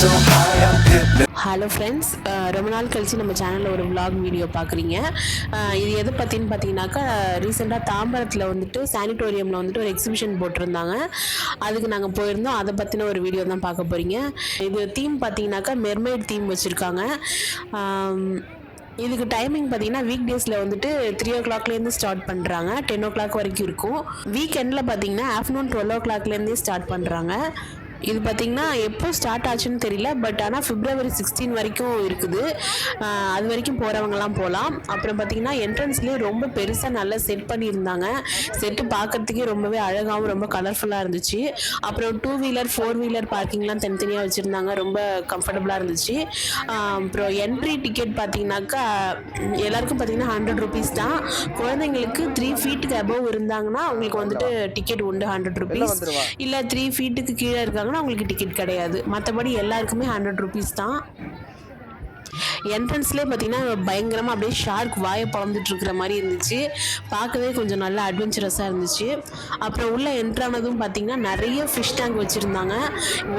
Hello friends uh, ரொம்ப நாள் கழித்து நம்ம சேனலில் ஒரு விலாக் வீடியோ பார்க்குறீங்க. Uh, இது எதை பற்றின்னு பார்த்தீங்கன்னாக்கா ரீசெண்டாக தாம்பரத்தில் வந்துட்டு சானிட்டோரியமில் வந்துட்டு ஒரு எக்ஸிபிஷன் போட்டிருந்தாங்க. அதுக்கு நாங்கள் போயிருந்தோம். அதை பற்றின ஒரு வீடியோ தான் பார்க்க போகிறீங்க இது தீம் பார்த்தீங்கன்னாக்கா மெர்மைட் தீம் வச்சுருக்காங்க. Um, இதுக்கு டைமிங் பார்த்தீங்கன்னா வீக் டேஸில் வந்துட்டு த்ரீ ஓ கிளாக்லேருந்து ஸ்டார்ட் பண்ணுறாங்க டென் ஓ கிளாக் வரைக்கும் இருக்கும். வீக்கெண்டில் பார்த்தீங்கன்னா ஆஃப்டர்நூன் டுவெல் ஓ கிளாக்லேருந்தே ஸ்டார்ட் பண்ணுறாங்க இது பார்த்தீங்கன்னா எப்போ ஸ்டார்ட் ஆச்சுன்னு தெரியல பட் ஆனால் பிப்ரவரி சிக்ஸ்டீன் வரைக்கும் இருக்குது. அது வரைக்கும் போகிறவங்கலாம் போகலாம் அப்புறம் பார்த்தீங்கன்னா என்ட்ரன்ஸ்லேயே ரொம்ப பெருசாக நல்லா செட் பண்ணியிருந்தாங்க. செட்டு பார்க்கறதுக்கே ரொம்பவே அழகாகவும் ரொம்ப கலர்ஃபுல்லாக இருந்துச்சு. அப்புறம் டூ வீலர் ஃபோர் வீலர் பார்க்கிங்லாம் தனித்தனியாக வச்சுருந்தாங்க. ரொம்ப கம்ஃபர்டபுளாக இருந்துச்சு. அப்புறம் என்ட்ரி டிக்கெட் பார்த்தீங்கன்னாக்கா எல்லாருக்கும் பார்த்தீங்கன்னா ஹண்ட்ரட் ருபீஸ் தான். குழந்தைங்களுக்கு த்ரீ ஃபீட்டுக்கு அபவ் இருந்தாங்கன்னா அவங்களுக்கு வந்துட்டு டிக்கெட் உண்டு ஹண்ட்ரட் ருபீஸ் இல்லை த்ரீ ஃபீட்டுக்கு கீழே இருக்காங்கன்னா அவங்களுக்கு டிக்கெட் கிடையாது. மற்றபடி எல்லாருக்குமே ஹண்ட்ரட் ருபீஸ் தான். என்ட்ரன்ஸ்லேயே பார்த்தீங்கன்னா பயங்கரமாக அப்படியே ஷார்க் வாயை பழந்துட்டு இருக்கிற மாதிரி இருந்துச்சு. பார்க்கவே கொஞ்சம் நல்லா அட்வென்ச்சரஸாக இருந்துச்சு. அப்புறம் உள்ள என்ட்ரானதும் பார்த்தீங்கன்னா நிறைய ஃபிஷ் டேங்க் வச்சுருந்தாங்க.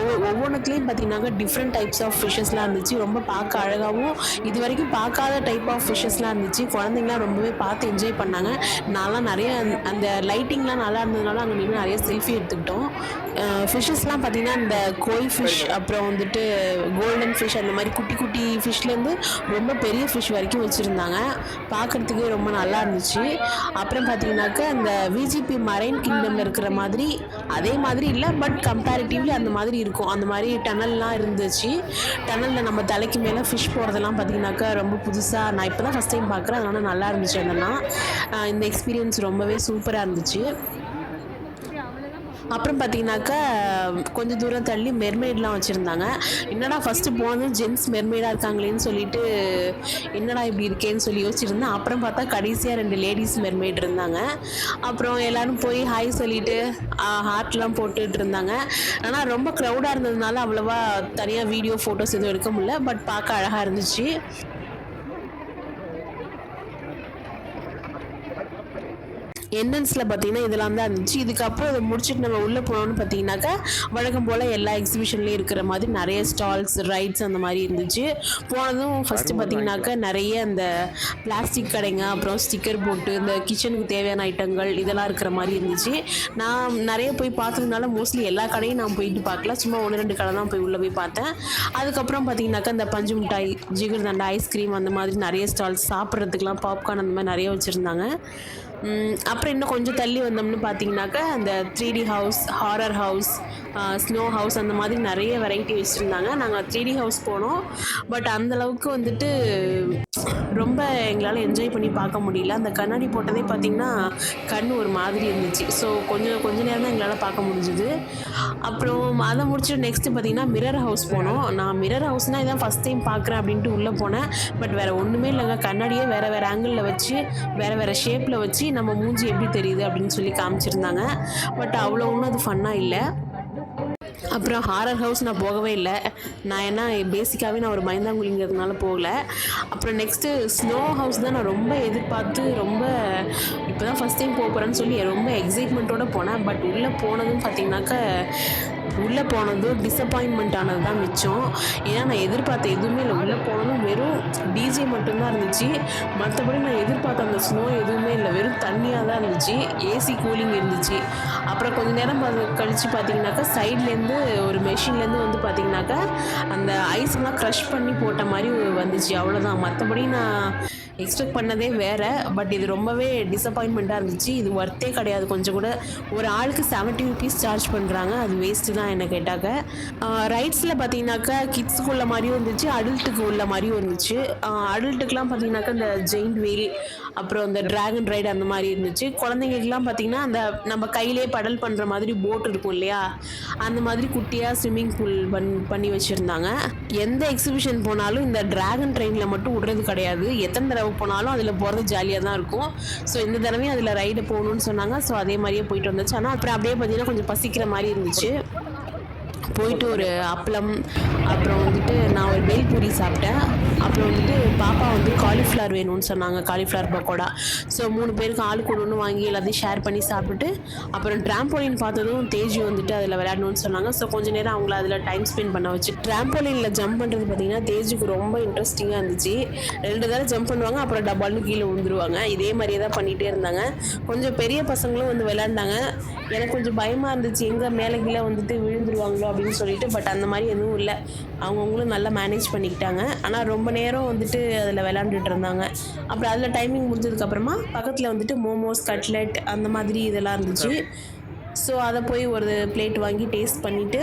ஒவ்வொன்றுத்துலேயும் பார்த்தீங்கன்னாக்கா டிஃப்ரெண்ட் டைப்ஸ் ஆஃப் ஃபிஷ்ஷஸ்லாம் இருந்துச்சு. ரொம்ப பார்க்க அழகாகவும் இது வரைக்கும் பார்க்காத டைப் ஆஃப் ஃபிஷ்ஷஸ்லாம் இருந்துச்சு. குழந்தைங்களாம் ரொம்பவே பார்த்து என்ஜாய் பண்ணாங்க. நான்லாம் நிறைய அந்த- அந்த லைட்டிங்லாம் நல்லா இருந்ததுனால அங்கே நின்று நிறைய செல்ஃபி எடுத்துக்கிட்டோம். ஃபிஷ்ஷஸ்லாம் பார்த்தீங்கன்னா இந்த கோய் ஃபிஷ் அப்புறம் வந்துட்டு கோல்டன் ஃபிஷ் அந்த மாதிரி குட்டி குட்டி ஃபிஷ்லேருந்து ரொம்ப பெரிய ஃபிஷ் வரைக்கும் வச்சுருந்தாங்க. பார்க்குறதுக்கே ரொம்ப நல்லா இருந்துச்சு. அப்புறம் பார்த்தீங்கன்னாக்கா அந்த விஜிபி மரைன் கிங்டமில் இருக்கிற மாதிரி அதே மாதிரி இல்லை பட் கம்பேரிட்டிவ்லி அந்த மாதிரி இருக்கும். அந்த மாதிரி டனல்லாம் இருந்துச்சு. டனலில் நம்ம தலைக்கு மேலே ஃபிஷ் போகிறதெல்லாம் பார்த்தீங்கன்னாக்கா ரொம்ப புதுசாக நான் இப்போ தான் ஃபஸ்ட் டைம் பார்க்குறேன் அதனால் நல்லா இருந்துச்சு அதெல்லாம். இந்த எக்ஸ்பீரியன்ஸ் ரொம்பவே சூப்பராக இருந்துச்சு. அப்புறம் பார்த்தீங்கன்னாக்கா கொஞ்சம் தூரம் தள்ளி மெர்மெய்ட்லாம் வச்சுருந்தாங்க. என்னடா ஃபஸ்ட்டு போனதும் ஜென்ஸ் மெர்மெய்டாக இருக்காங்களேன்னு சொல்லிட்டு என்னடா இப்படி இருக்கேன்னு சொல்லி யோசிச்சிருந்தேன். அப்புறம் பார்த்தா கடைசியாக ரெண்டு லேடிஸ் மெர்மெய்ட் இருந்தாங்க. அப்புறம் எல்லோரும் போய் ஹாய் சொல்லிட்டு ஹார்ட்லாம் போட்டுட்டு இருந்தாங்க. ஆனால் ரொம்ப க்ரௌடாக இருந்ததுனால அவ்வளோவா தனியாக வீடியோ ஃபோட்டோஸ் எதுவும் எடுக்க முடியல. பட் பார்க்க அழகாக இருந்துச்சு. என்ட்ரன்ஸில் பார்த்தீங்கன்னா இதெல்லாம் தான் இருந்துச்சு. இதுக்கப்புறம் இதை முடிச்சுட்டு நம்ம உள்ளே போனோம்னு பார்த்தீங்கன்னாக்கா வழக்கம் போல் எல்லா எக்ஸிபிஷன்லேயும் இருக்கிற மாதிரி நிறைய ஸ்டால்ஸ் ரைட்ஸ் அந்த மாதிரி இருந்துச்சு. போனதும் ஃபஸ்ட்டு பார்த்தீங்கன்னாக்கா நிறைய அந்த பிளாஸ்டிக் கடைங்க அப்புறம் ஸ்டிக்கர் போட்டு இந்த கிச்சனுக்கு தேவையான ஐட்டங்கள் இதெல்லாம் இருக்கிற மாதிரி இருந்துச்சு. நான் நிறைய போய் பார்த்ததுனால மோஸ்ட்லி எல்லா கடையும் நான் போயிட்டு பார்க்கல. சும்மா ஒன்று ரெண்டு கடை தான் போய் உள்ளே போய் பார்த்தேன். அதுக்கப்புறம் பார்த்தீங்கன்னாக்கா இந்த பஞ்சு மிட்டாய் ஜிகர் தண்டா ஐஸ்கிரீம் அந்த மாதிரி நிறைய ஸ்டால்ஸ் சாப்பிட்றதுக்குலாம் பாப்கார்ன் அந்த மாதிரி நிறைய வச்சுருந்தாங்க. அப்புறம் இன்னும் கொஞ்சம் தள்ளி வந்தோம்னு பார்த்தீங்கன்னாக்கா அந்த three D house horror house snow house அந்த மாதிரி நிறைய வெரைட்டி வச்சுருந்தாங்க. நாங்கள் த்ரீ டி ஹவுஸ் போனோம். பட் அந்தளவுக்கு வந்துட்டு ரொம்ப எங்களால் என்ஜாய் பண்ணி பார்க்க முடியல. அந்த கண்ணாடி போட்டதே பார்த்திங்கன்னா கண் ஒரு மாதிரி இருந்துச்சு. ஸோ கொஞ்சம் கொஞ்ச நேரம் தான் எங்களால் பார்க்க முடிஞ்சுது. அப்புறம் அதை முடிச்சுட்டு நெக்ஸ்ட்டு பார்த்தீங்கன்னா மிரர் ஹவுஸ் போனோம். நான் மிரர் ஹவுஸ்னால் இதான் ஃபஸ்ட் டைம் பார்க்குறேன் அப்படின்ட்டு உள்ளே போனேன். பட் வேறு ஒன்றுமே இல்லைங்க. கண்ணாடியே வேறு வேறு ஆங்கிளில் வச்சு வேறு வேறு ஷேப்பில் வச்சு நம்ம மூஞ்சி எப்படி தெரியுது அப்படின்னு சொல்லி காமிச்சிருந்தாங்க. பட் அவ்வளோ ஒன்றும் அது ஃபன்னாக இல்லை. அப்புறம் ஹாரர் ஹவுஸ் நான் போகவே இல்லை. நான் என்ன பேசிக்காகவே நான் ஒரு பயந்தாங்குழிங்கிறதுனால போகல. அப்புறம் நெக்ஸ்ட்டு ஸ்னோ ஹவுஸ் தான் நான் ரொம்ப எதிர்பார்த்து ரொம்ப இப்போ தான் ஃபஸ்ட் டைம் போகிறேன்னு சொல்லி ரொம்ப எக்ஸைட்மெண்ட்டோட போனேன். பட் உள்ளே போனதும் பார்த்தீங்கன்னாக்க உள்ளே போனதும் டிசப்பாயின்மெண்ட் ஆனது தான் மிச்சம். ஏன்னா நான் எதிர்பார்த்த எதுவுமே இல்லை. உள்ளே போனதும் வெறும் டிஜே மட்டும்தான் இருந்துச்சு. மற்றபடி நான் எதிர்பார்த்த அந்த ஸ்னோ எதுவுமே இல்லை. வெறும் தண்ணியாக தான் இருந்துச்சு ஏசி கூலிங் இருந்துச்சு. அப்புறம் கொஞ்சம் நேரம் கழித்து பார்த்தீங்கன்னாக்கா சைட்லேருந்து ஒரு மெஷின்லேருந்து வந்து பார்த்தீங்கன்னாக்கா அந்த ஐஸ்லாம் க்ரஷ் பண்ணி போட்ட மாதிரி வந்துச்சு. அவ்வளோதான் மற்றபடி நான் எக்ஸ்பெக்ட் பண்ணதே வேறு. பட் இது ரொம்பவே டிசப்பாயின்மெண்ட்டாக இருந்துச்சு. இது ஒர்த்தே கிடையாது. கொஞ்சம் கூட ஒரு ஆளுக்கு செவன்ட்டி ருபீஸ் சார்ஜ் பண்ணுறாங்க அது தான் என்ன கேட்டாக்க ரைட்ஸில் பார்த்தீங்கன்னாக்கா கிட்ஸுக்கு உள்ள மாதிரியும் இருந்துச்சு அடல்ட்டுக்கு உள்ள மாதிரியும் இருந்துச்சு. அடல்ட்டுக்கெலாம் பார்த்தீங்கன்னாக்கா இந்த ஜெயின் வீல் அப்புறம் இந்த ட்ராகன் ரைடு அந்த மாதிரி இருந்துச்சு. குழந்தைங்களுக்குலாம் பார்த்தீங்கன்னா அந்த நம்ம கையிலே படல் பண்ணுற மாதிரி போட் இருக்கும் இல்லையா? அந்த மாதிரி குட்டியாக ஸ்விம்மிங் பூல் பண் பண்ணி வச்சுருந்தாங்க. எந்த எக்ஸிபிஷன் போனாலும் இந்த ட்ராகன் ட்ரெயினில் மட்டும் விடுறது கிடையாது. எத்தனை தடவை போனாலும் அதில் போகிறது ஜாலியாக தான் இருக்கும். ஸோ இந்த தடவையும் அதில் ரைடு போகணும்னு சொன்னாங்க. ஸோ அதே மாதிரியே போயிட்டு வந்துச்சு. ஆனால் அப்புறம் அப்படியே பார்த்தீங்கன்னா கொஞ்சம் பசிக்கிற மாதிரி இருந்துச்சு. போயிட்டு ஒரு அப்பளம் அப்புறம் வந்துட்டு நான் ஒரு பேல்பூரி சாப்பிட்டேன். அப்புறம் வந்துட்டு பாப்பா வந்து காலிஃப்ளவர் வேணும்னு சொன்னாங்க காலிஃப்ளவர் பக்கோடா. ஸோ மூணு பேருக்கு ஆளுக்கு ஒன்று ஒன்று வாங்கி எல்லாத்தையும் ஷேர் பண்ணி சாப்பிட்டுட்டு அப்புறம் ட்ராம்போலின் பார்த்ததும் தேஜி வந்துட்டு அதில் விளையாடணும்னு சொன்னாங்க. ஸோ கொஞ்ச நேரம் அவங்கள அதில் டைம் ஸ்பெண்ட் பண்ண வச்சு ட்ராம்போலினில் ஜம்ப் பண்ணுறது பார்த்தீங்கன்னா தேஜுக்கு ரொம்ப இன்ட்ரெஸ்டிங்காக இருந்துச்சு. ரெண்டு தடவை ஜம்ப் பண்ணுவாங்க அப்புறம் டபால்னு கீழே விழுந்துருவாங்க. இதே மாதிரியே தான் பண்ணிகிட்டே இருந்தாங்க. கொஞ்சம் பெரிய பசங்களும் வந்து விளையாண்டாங்க. எனக்கு கொஞ்சம் பயமாக இருந்துச்சு. எங்கே மேலே கீழே வந்துட்டு விழுந்துருவாங்களோ அப்படின்னு சொல்லிட்டு பட் அந்த மாதிரி எதுவும் இல்லை. அவங்கவுங்களும் நல்லா மேனேஜ் பண்ணிக்கிட்டாங்க. ஆனால் ரொம்ப நேரம் வந்துட்டு அதில் விளையாண்டுட்டு இருந்தாங்க. அப்புறம் அதில் டைமிங் முடிஞ்சதுக்கப்புறமா பக்கத்தில் வந்துட்டு மோமோஸ் கட்லெட் அந்த மாதிரி இதெல்லாம் இருந்துச்சு. ஸோ அதை போய் ஒரு பிளேட் வாங்கி டேஸ்ட் பண்ணிவிட்டு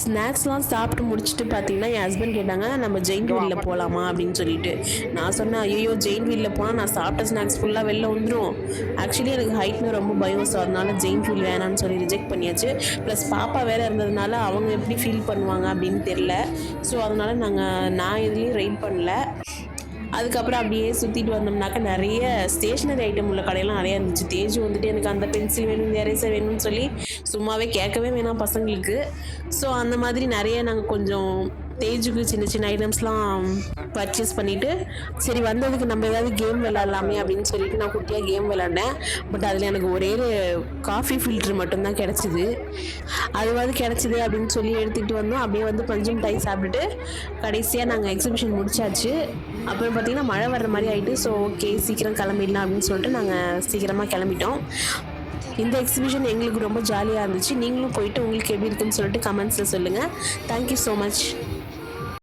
ஸ்நாக்ஸ்லாம் சாப்பிட்டு முடிச்சுட்டு பார்த்தீங்கன்னா என் ஹஸ்பண்ட் கேட்டாங்க நம்ம ஜெயின் வீலில் போகலாமா அப்படின்னு சொல்லிட்டு. நான் சொன்னேன் ஐயோ ஜெயின் வீலில் போனால் நான் சாப்பிட்ட ஸ்நாக்ஸ் ஃபுல்லாக வெளில வந்துடும் ஆக்சுவலி எனக்கு ஹைட்னு ரொம்ப பயம் ஸோ அதனால ஜெயின் ஃபீல் வேணாம்னு சொல்லி ரிஜெக்ட் பண்ணியாச்சு. ப்ளஸ் பாப்பா வேறு இருந்ததுனால அவங்க எப்படி ஃபீல் பண்ணுவாங்க அப்படின்னு தெரில ஸோ அதனால் நாங்கள் நான் எதுலேயும் ரைட் பண்ணல. அதுக்கப்புறம் அப்படியே சுற்றிட்டு வந்தோம்னாக்கா நிறைய ஸ்டேஷ்னரி ஐட்டம் உள்ள கடையெல்லாம் நிறையா இருந்துச்சு. தேஜு வந்துட்டு எனக்கு அந்த பென்சில் வேணும் இந்த எரேசர் வேணும்னு சொல்லி சும்மாவே கேட்கவே வேணாம் பசங்களுக்கு. ஸோ அந்த மாதிரி நிறைய நாங்கள் கொஞ்சம் தேஜுக்கு சின்ன சின்ன ஐட்டம்ஸ்லாம் பர்ச்சேஸ் பண்ணிவிட்டு சரி வந்ததுக்கு நம்ம ஏதாவது கேம் விளாட்லாமே அப்படின்னு சொல்லிட்டு நான் குட்டியாக கேம் விளாண்டேன் பட் அதில் எனக்கு ஒரே ஒரு காஃபி ஃபில்ட்ரு மட்டும்தான் கிடச்சிது. அதுவாது கிடச்சிது அப்படின்னு சொல்லி எடுத்துகிட்டு வந்தோம். அப்படியே வந்து பஞ்சும் டை சாப்பிட்டுட்டு கடைசியாக நாங்கள் எக்ஸிபிஷன் முடிச்சாச்சு. அப்புறம் பார்த்திங்கன்னா மழை வர்ற மாதிரி ஆகிட்டு ஸோ ஓகே சீக்கிரம் கிளம்பிடலாம் அப்படின்னு சொல்லிட்டு நாங்கள் சீக்கிரமாக கிளம்பிட்டோம். இந்த எக்ஸிபிஷன் எங்களுக்கு ரொம்ப ஜாலியாக இருந்துச்சு. நீங்களும் போயிட்டு உங்களுக்கு எப்படி இருக்குன்னு சொல்லிட்டு கமெண்ட்ஸில் சொல்லுங்கள் தேங்க்யூ ஸோ மச்